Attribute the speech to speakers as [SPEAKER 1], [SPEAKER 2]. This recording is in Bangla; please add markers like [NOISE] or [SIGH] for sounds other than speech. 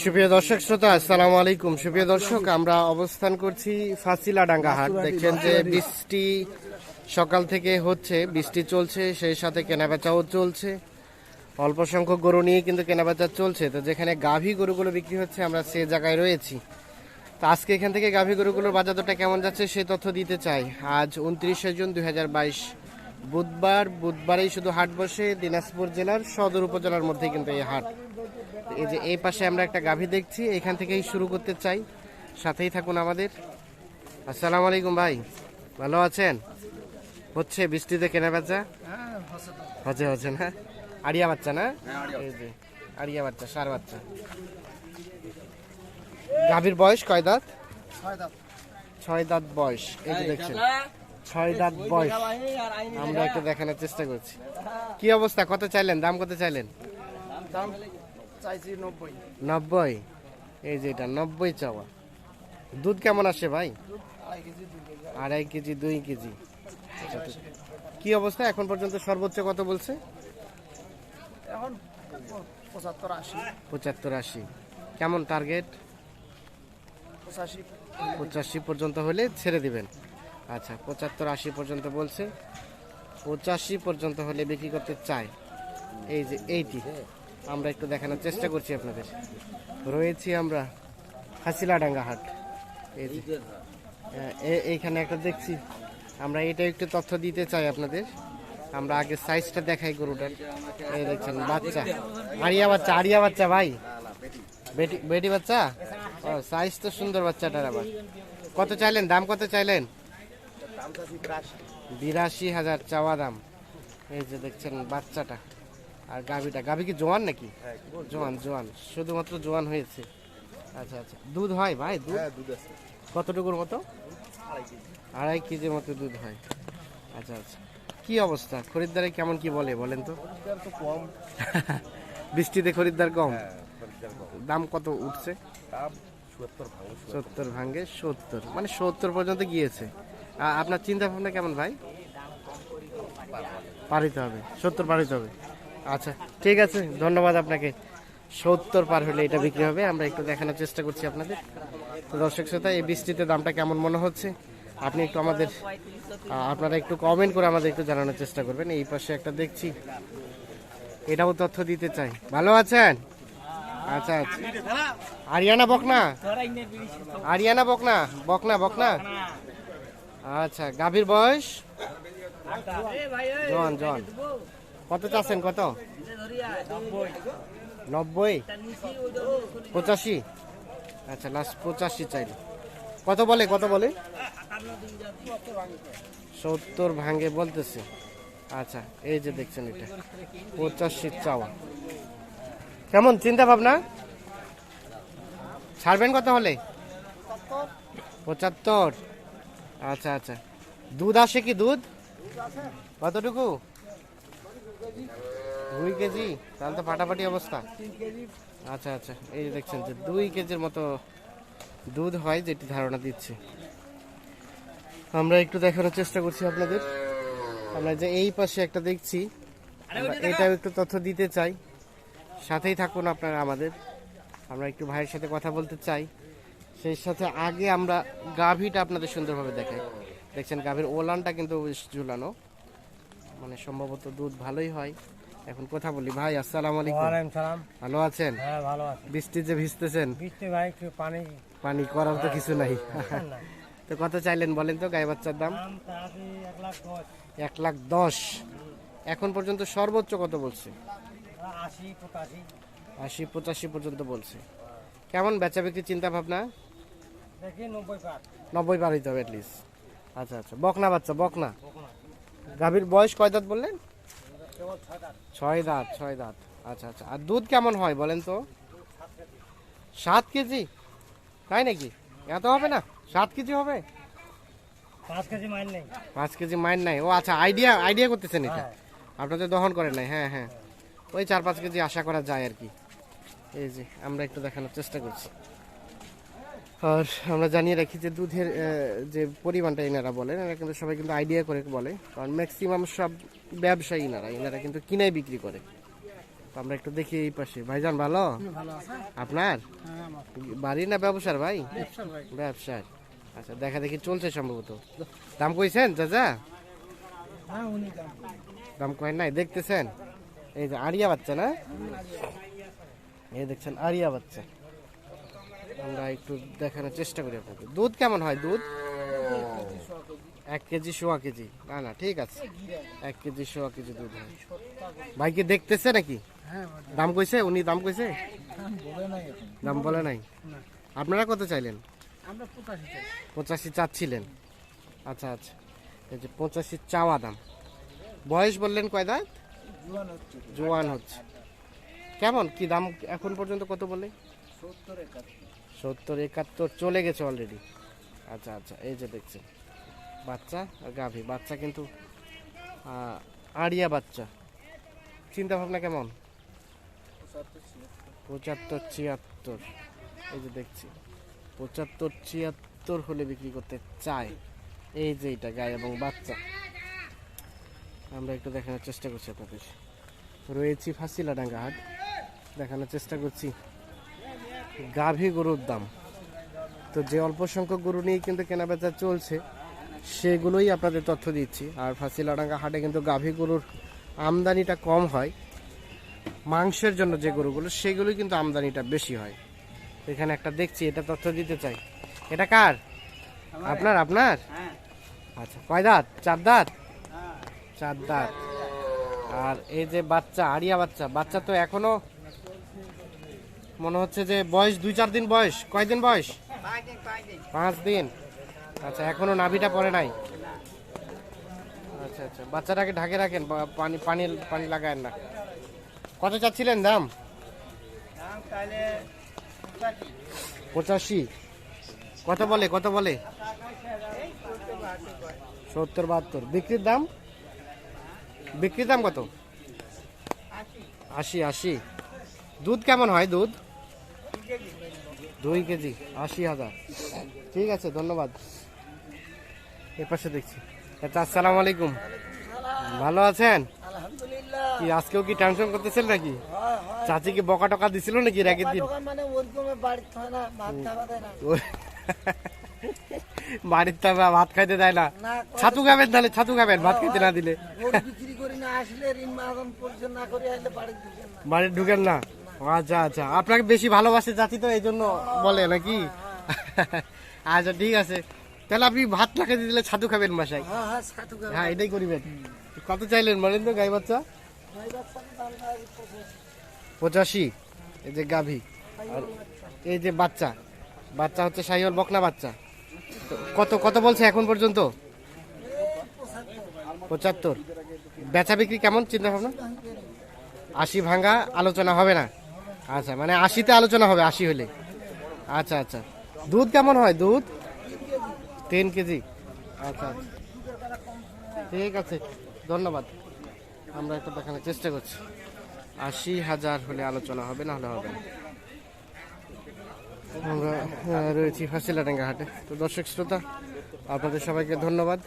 [SPEAKER 1] সুপ্রিয় দর্শক শ্রোতা আসসালামু আলাইকুম। সুপ্রিয় দর্শক আমরা অবস্থান করছি ফাসিলাডাঙ্গা হাট দেখছেন যে বৃষ্টি সকাল থেকে হচ্ছে বৃষ্টি চলছে সেই সাথে কেনাবেচাও চলছে। অল্প সংখ্যক গরু নিয়ে কিন্তু কেনাবেচা চলছে। তো যেখানে গাভী গরুগুলো বিক্রি হচ্ছে আমরা সে জায়গায় রয়েছি। তো আজকে এখান থেকে গাভী গরুগুলোর বাজার দরটা কেমন যাচ্ছে সেই তথ্য দিতে চাই। আজ উনত্রিশে জুন দুই হাজার বাইশ। বুধবার বুধবারেই শুধু হাট বসে দিনাজপুর জেলার সদর উপজেলার মধ্যে কিন্তু এই হাট। এই যে এই পাশে আমরা একটা গাভী দেখছি এখান থেকেই শুরু করতে চাই। সাথেই থাকুন আমাদের। আসসালামু আলাইকুম ভাই ভালো আছেন? হচ্ছে বৃষ্টিতে কেনা বেচা হচ্ছে হচ্ছে না? আড়িয়া বাচ্চা না? এই যে আড়িয়া বাচ্চা সার বাচ্চা। গাভীর বয়স কয় দাঁত? ছয় দাঁত। বয়স। এই যে দেখছেন। ছয় দাঁত বয়স। আমরা একটু দেখানোর চেষ্টা করছি। কি অবস্থা? কত চাইলেন? দাম কত চাইলেন?
[SPEAKER 2] দাম চাইছি নব্বই।
[SPEAKER 1] নব্বই? এই যে এটা নব্বই চাওয়া। দুধ কেমন আসে ভাই?
[SPEAKER 2] আড়াই কেজি দুই কেজি।
[SPEAKER 1] কি অবস্থা? এখন পর্যন্ত সর্বোচ্চ কত বলছে?
[SPEAKER 2] এখন পঁচাত্তর আশি।
[SPEAKER 1] পঁচাত্তর আশি। কেমন টার্গেট
[SPEAKER 2] পঁচাশি
[SPEAKER 1] পর্যন্ত হলে ছেড়ে দিবেন। আচ্ছা পঁচাত্তর আশি পর্যন্ত বলছে। পঁচাশি পর্যন্ত হলে বিক্রি করতে চায়। এই যে এইটি, আমরা একটু দেখানোর চেষ্টা করছি আপনাদের। রয়েছি আমরা হাসিলাডাঙ্গা হাট। এই এইখানে একটা দেখছি। আমরা এটা একটু তথ্য দিতে চাই আপনাদের। আমরা আগে সাইজটা দেখাই গরুটার। এই দেখছেন, বাচ্চা। আরিয়া বাচ্চা আরিয়া বাচ্চা ভাই। বেটি বেটি বাচ্চা? ও সাইজ তো সুন্দর বাচ্চাটার আবার। কত চাইলেন? দাম কত চাইলেন?
[SPEAKER 2] বিরাশি
[SPEAKER 1] হাজার চাওয়া দাম। এই যে দেখছেন বাচ্চাটা। আর গাভিটা। গাভি কি জোয়ান নাকি? জোয়ান জোয়ান। শুধুমাত্র জোয়ান হয়েছে। আচ্ছা আচ্ছা। দুধ হয় ভাই দুধ?
[SPEAKER 2] হ্যাঁ
[SPEAKER 1] কতটুকুর মতো?
[SPEAKER 2] আড়াই কেজি।
[SPEAKER 1] কেজির মতো দুধ হয়। আচ্ছা আচ্ছা। কি অবস্থা? খরিদ্দারে কেমন কি বলে বলেন তো?
[SPEAKER 2] কম। [LAUGHS]
[SPEAKER 1] বৃষ্টিতে খরিদ্দার কম?
[SPEAKER 2] হ্যাঁ খরিদ্দার কম।
[SPEAKER 1] দাম কত উঠছে?
[SPEAKER 2] সত্তর ভালো
[SPEAKER 1] সত্তর। ভাঙ্গে সত্তর। মানে সত্তর পর্যন্ত গিয়েছে। আপনার চিন্তা ভাবনা কেমন ভাই? পারিতে হবে, সত্তর পারিতে হবে। আচ্ছা ঠিক আছে, ধন্যবাদ আপনাকে। সত্তর পার হলে এটা বিক্রি হবে, আমরা একটু দেখানোর চেষ্টা করছি আপনাদের। তো দর্শক শ্রোতা, এই বৃষ্টিতে দামটা কেমন মনে হচ্ছে? আপনি একটু আমাদের আপনারা একটু কমেন্ট করে আমাদের একটু জানানোর চেষ্টা করবেন। এই পাশে একটা দেখছি, এটাও তথ্য দিতে চাই। ভালো আছেন? আচ্ছা আচ্ছা। আরিয়ানা বকনা? আরিয়ানা বকনা বকনা বকনা। আচ্ছা গাভীর বয়স? জন জন। কত চাচ্ছেন, কত? নব্বই। পঁচাশি? আচ্ছা লাস্ট পঁচাশি চাইল কত বলে কত বলে? সত্তর ভাঙ্গে বলতেছে। আচ্ছা এই যে দেখছেন এটা। পঁচাশি চাওয়া। কেমন, চিন্তা ভাবনা? ছাড়বেন কত হলে? পঁচাত্তর। আচ্ছা আচ্ছা। দুধ আসে কি দুধ? কতটুকু? দুই কেজি? তাহলে তো ফাটাফাটি অবস্থা। আচ্ছা আচ্ছা। এই যে দেখছেন যে দুই কেজির মতো দুধ হয় যেটি ধারণা দিচ্ছে। আমরা একটু দেখানোর চেষ্টা করছি আপনাদের। আমরা যে এই পাশে একটা দেখছি এটাও একটু তথ্য দিতে চাই। সাথেই থাকুন আপনারা আমাদের। আমরা একটু ভাইয়ের সাথে কথা বলতে চাই। সেই সাথে আগে আমরা গাভীটা আপনাদের সুন্দরভাবে দেখাই। দেখছেন গাভীর ওলানটা কিন্তু ঝুলানো। মানে সম্ভবত দুধ ভালোই হয়। এখন কথা বলি। ভাই আসসালামু আলাইকুম।
[SPEAKER 3] ওয়ালাইকুম সালাম।
[SPEAKER 1] ভালো আছেন?
[SPEAKER 3] হ্যাঁ ভালো আছি।
[SPEAKER 1] বৃষ্টি যে ভিজতেছেন?
[SPEAKER 3] বৃষ্টি ভাই একটু পানি।
[SPEAKER 1] পানি করার তো কিছু নাই। [LAUGHS] তো কত চাইলেন বলেন তো গায়ে বাচ্চার দাম?
[SPEAKER 3] এক লাখ দশ।
[SPEAKER 1] এখন পর্যন্ত সর্বোচ্চ কত বলছে?
[SPEAKER 3] আশি পঁচাশি।
[SPEAKER 1] পর্যন্ত বলছে। কেমন বেচা বিক্রি চিন্তা ভাবনা
[SPEAKER 3] নব্বই পার।
[SPEAKER 1] হইতে হবে অ্যাটলিস্ট আচ্ছা আচ্ছা। বকনা বাচ্চা বকনা? গাভীর বয়স কয় দাঁত বললেন?
[SPEAKER 3] ছয়
[SPEAKER 1] দাঁত। ছয় দাঁত আচ্ছা আচ্ছা। আর দুধ কেমন হয় বলেন তো? সাত কেজি? তাই নাকি? এত হবে না? সাত কেজি হবে?
[SPEAKER 3] পাঁচ কেজি মাইল নেই।
[SPEAKER 1] পাঁচ কেজি মাইন নাই। ও আচ্ছা আইডিয়া আইডিয়া করতেছেন এটা?
[SPEAKER 3] হ্যাঁ।
[SPEAKER 1] আপনাদের দহন করেন নাই। হ্যাঁ হ্যাঁ। ওই চার পাঁচ কেজি আশা করা যায় আর কি। এই যে আমরা একটু দেখানোর চেষ্টা করছি। আর আমরা জানিয়ে রাখি যে দুধের যে পরিমাণটা এনারা বলেন এনারা কিন্তু সবাই কিন্তু আইডিয়া করে বলে। কারণ ম্যাক্সিমাম সব ব্যবসায়ী এনারা এনারা কিন্তু কিনাই বিক্রি করে। তো আমরা একটু দেখি এই পাশে। ভাইজান ভালো?
[SPEAKER 3] ভালো
[SPEAKER 1] আপনার?
[SPEAKER 3] হ্যাঁ
[SPEAKER 1] বাড়ি না ব্যবসার ভাই?
[SPEAKER 3] ব্যবসার
[SPEAKER 1] আচ্ছা দেখা দেখি চলছে সম্ভবত। দাম কইছেন চাচা?
[SPEAKER 3] হ্যাঁ দাম
[SPEAKER 1] দাম কয় নাই? দেখতেছেন? এই যে আরিয়া বাচ্চা না? এই দেখছেন আরিয়া বাচ্চা। আমরা একটু দেখানোর চেষ্টা করি আপনাকে। দুধ কেমন হয় দুধ? এক কেজি, সোয়া কেজি। না না, ঠিক আছে। এক কেজি, সোয়া কেজি দুধ হয়। ভাই কি দেখতেছে নাকি? দাম কইছে? উনি দাম কইছে?
[SPEAKER 3] দাম বলে নাই।
[SPEAKER 1] আপনারা কত চাইলেন?
[SPEAKER 3] পঁচাশি
[SPEAKER 1] চাচ্ছিলেন। আচ্ছা আচ্ছা। এই যে পঁচাশি চাওয়া দাম। বয়স বললেন কয় দাঁত?
[SPEAKER 3] জোয়ান হচ্ছে।
[SPEAKER 1] কেমন? কি দাম এখন পর্যন্ত কত বলে?
[SPEAKER 3] সত্তর, একাত্তর,
[SPEAKER 1] চলে গেছে অলরেডি আচ্ছা আচ্ছা এই যে দেখছেন। বাচ্চা আর গাভী, বাচ্চা কিন্তু আড়িয়া বাচ্চা। চিন্তা ভাবনা কেমন? পঁচাত্তর, ছিয়াত্তর। এই যে দেখছি, পঁচাত্তর, ছিয়াত্তর হলে বিক্রি করতে চায়। এই যে এটা গায়ে এবং বাচ্চা। আমরা একটু দেখানোর চেষ্টা করছি আপনাদের। রয়েছি ফাঁসিলাডাঙ্গা হাট। দেখানোর চেষ্টা করছি। গাভী গরুর দাম। তো যে অল্প সংখ্যক গরু নিয়ে কিন্তু কেনাবেচা চলছে, সেগুলোই আপনাদের তথ্য দিচ্ছি। আর ফাঁসিলাডাঙ্গা হাটে কিন্তু গাভী গরুর আমদানিটা কম হয়। মাংসের জন্য যে গরুগুলো, সেগুলোই কিন্তু আমদানিটা বেশি হয়। এখানে একটা দেখছি, এটা তথ্য দিতে চাই। এটা কার? আপনার আপনার? আচ্ছা কয় দাঁত? চার দাঁত? চার দাঁত। আর এই যে বাচ্চা, আড়িয়া বাচ্চা বাচ্চা তো এখনও মনে হচ্ছে যে বয়স দুই চার দিন বয়স। কয়দিন বয়স? পাঁচ দিন। আচ্ছা এখনও নাভিটা পরে নাই? আচ্ছা আচ্ছা বাচ্চাটাকে ঢাকে রাখেন পানি পানি পানি লাগায়েন না। কত চাচ্ছিলেন দাম? পঁচাশি। কত বলে কত বলে? সত্তর, বাহাত্তর। বিক্রির দাম? বিক্রির দাম কত? আশি আশি। দুধ কেমন হয় দুধ? দুই কেজি আশি হাজার। ঠিক আছে ধন্যবাদ। এ পাশে দেখছি। আচ্ছা আসসালামু আলাইকুম। ভালো আছেন? কি আজকেও কি টেনশন করতেছেন নাকি? চাচি কি বকা টকা দিছিল নাকি রেগের দিন?
[SPEAKER 3] মানে
[SPEAKER 1] বাড়ির তো [LAUGHS] ভাত খাইতে দেয় না। ছাতু খাবেন তাহলে ছাতু খাবেন ভাত খাইতে না দিলে।
[SPEAKER 3] বাড়ি ঢুকেন না।
[SPEAKER 1] আচ্ছা আচ্ছা। আপনাকে বেশি ভালোবাসে জাতি তো এই জন্য বলে নাকি? আচ্ছা ঠিক আছে। তাহলে আপনি ভাত খেতে দিলে ছাতু খাবেন মাসায়
[SPEAKER 3] হ্যাঁ হ্যাঁ
[SPEAKER 1] হ্যাঁ এটাই করিবেন। কত চাইলেন বলেন তো গাই বাচ্চা? পঁচাশি। এই যে গাভী। আর এই যে বাচ্চা। বাচ্চা হচ্ছে শাহিওয়াল বকনা বাচ্চা। কত কত বলছে এখন পর্যন্ত? পঁচাত্তর। বেচা বিক্রি কেমন চিন্তা ভাবনা? আশি ভাঙ্গা আলোচনা হবে না। আচ্ছা মানে আশিতে আলোচনা হবে, আশি হলে। আচ্ছা আচ্ছা। দুধ কেমন হয়? দুধ? তিন কেজি। আচ্ছা আচ্ছা। ঠিক আছে, ধন্যবাদ। আমরা একটা দেখানোর চেষ্টা করছি। আশি হাজার হলে আলোচনা হবে, না হলে হবে না। আমরা রয়েছি ফাঁসিলাডাঙ্গা হাটে। তো দর্শক শ্রোতা, আপনাদের সবাইকে ধন্যবাদ।